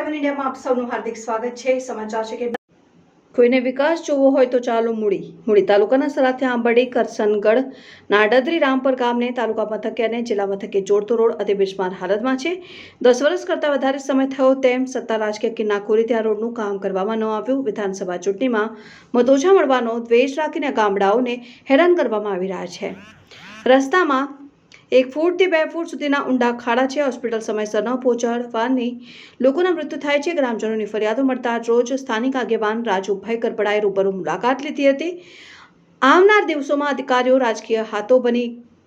ઇન્ડિયામાં આપ સૌનું હાર્દિક સ્વાગત છે. સમાચાર છે કે કોઈને વિકાસ જોવો હોય તો ચાલો મૂડી. મૂડી તાલુકાના સરાથી આંબડી કરસનગઢ, નાડદરી, રામપર ગામને તાલુકા મથકે અને જિલ્લા મથકે જોડતો રોડ અતિ બિસ્માર હાલતમાં છે. દસ વર્ષ કરતાં વધારે સમય થયો તેમ સત્તા રાજકીય કિનાકોરી ત્યાં રોડનું કામ કરવામાં ન આવ્યું. વિધાનસભા ચૂંટણીમાં મત મળવાનો દ્વેષ રાખીને ગામડાઓને હેરાન કરવામાં આવી રહ્યા છે. રસ્તામાં એક ફૂટથી બે ફૂટ સુધીના ઊંડા ખાડા છે. હોસ્પિટલ સમયસર ન પહોંચાડવાની લોકોના મૃત્યુ થાય છે. ગ્રામજનોની ફરિયાદો મળતા રોજ સ્થાનિક આગેવાન રાજુભાઈ કરપડાએ રૂબરૂ મુલાકાત લીધી હતી. આવનાર દિવસોમાં અધિકારીઓ રાજકીય હાથો બની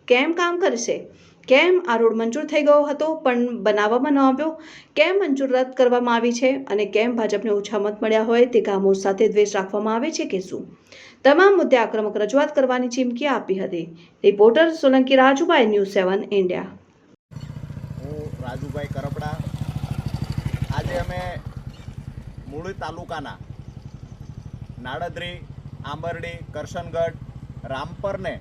કેમ કામ કરશે? કેમ આ રોડ મંજૂર થઈ ગયો હતો પણ બનાવવામાં ન આવ્યો? કેમ મંજૂર રદ કરવામાં આવી છે? અને કેમ ભાજપને ઓછા મત મળ્યા હોય તે ગામો સાથે દ્વેષ રાખવામાં આવે છે કે શું? તમામ મુદ્દે આક્રમક રજૂઆત કરવાની ચીમકી આપી હતી. Reporter Solanki Rajubhai, news seven India. હું રાજુભાઈ કરપડા. આજે અમે મૂળી તાલુકાના નાડદરી, આંબરડી, કરશનગઢ, રામપરને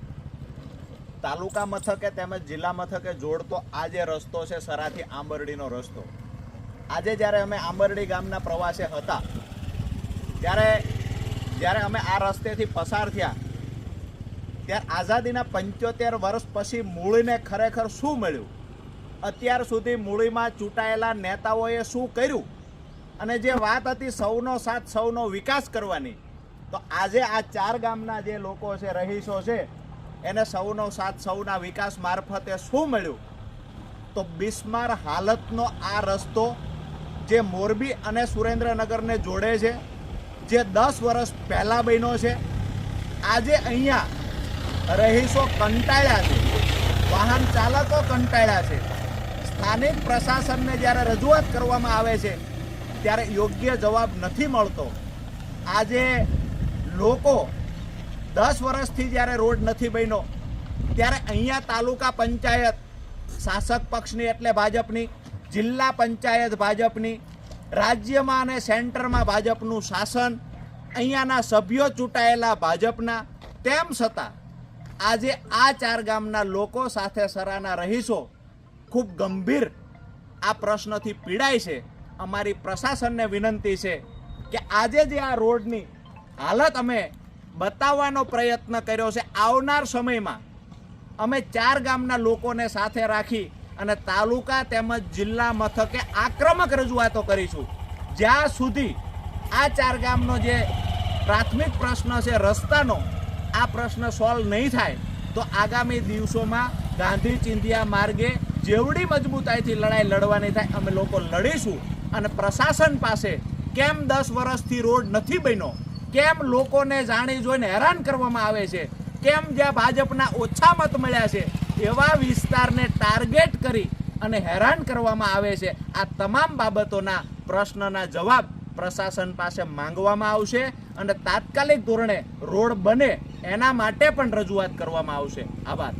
તાલુકા મથકે તેમજ જિલ્લા મથકે જોડતો આ જે રસ્તો છે સરાથી આંબરડીનો રસ્તો. આજે જ્યારે અમે આંબરડી ગામના પ્રવાસે હતા, ત્યારે જ્યારે અમે આ રસ્તેથી પસાર થયા, ત્યારે આઝાદીના પંચોતેર વર્ષ પછી મૂળીને ખરેખર શું મળ્યું? અત્યાર સુધી મૂળીમાં ચૂંટાયેલા નેતાઓએ શું કર્યું? અને જે વાત હતી સૌનો સાથ, સૌનો વિકાસ કરવાની, તો આજે આ ચાર ગામના જે લોકો છે, રહીશો છે એને સૌનો સાથ, સૌના વિકાસ મારફતે શું મળ્યું? તો બિસ્માર હાલતનો આ રસ્તો જે મોરબી અને સુરેન્દ્રનગરને જોડે છે, જે દસ વર્ષ પહેલાં બન્યો છે, આજે અહીંયા રહીશો કંટાળ્યા છે, વાહન ચાલકો કંટાળ્યા છે, સ્થાનિક પ્રશાસનને જ્યારે રજૂઆત કરવામાં આવે છે, ત્યારે યોગ્ય જવાબ નથી મળતો. આજે લોકો દસ વર્ષથી જ્યારે રોડ નથી બન્યો, ત્યારે અહીંયા તાલુકા પંચાયત શાસક પક્ષની એટલે ભાજપની, જિલ્લા પંચાયત ભાજપની, રાજ્યમાં અને સેન્ટરમાં ભાજપનું શાસન, અહીંયાના સભ્યો ચૂંટાયેલા ભાજપના, તેમ છતાં આજે આ ચાર ગામના લોકો સાથે સરાના રહીશો, ખૂબ ગંભીર આ પ્રશ્નથી પીડાય છે. અમારી પ્રશાસનને વિનંતી છે કે આજે જે આ રોડની હાલત અમે બતાવવાનો પ્રયત્ન કર્યો છે આવનાર સમયમાં. અમે ચાર ગામના લોકોને સાથે રાખી અને તાલુકા તેમજ જિલ્લા મથકે આક્રમક રજૂઆતો કરીશું. જ્યાં સુધી આ ચાર ગામનો જે પ્રાથમિક પ્રશ્ન છે, રસ્તાનો, આ પ્રશ્ન સોલ્વ નહીં થાય, તો આગામી દિવસોમાં ગાંધી ચિંધિયા માર્ગે જેવડી મજબૂતાઈથી લડાઈ લડવાની થાય, અમે લોકો લડીશું. અને પ્રશાસન પાસે કેમ દસ વર્ષથી રોડ નથી બન્યો? કેમ લોકોને જાણી જોઈને હેરાન કરવામાં આવે છે? કેમ જ્યાં ભાજપના ઓછા મત મળ્યા છે? એવા વિસ્તારને ટાર્ગેટ કરી અને હેરાન કરવામાં આવે છે. આ તમામ બાબતોના પ્રશ્નના જવાબ પ્રશાસન પાસે માંગવામાં આવશે અને તાત્કાલિક ધોરણે રોડ બને એના માટે પણ રજૂઆત કરવામાં આવશે. આભાર.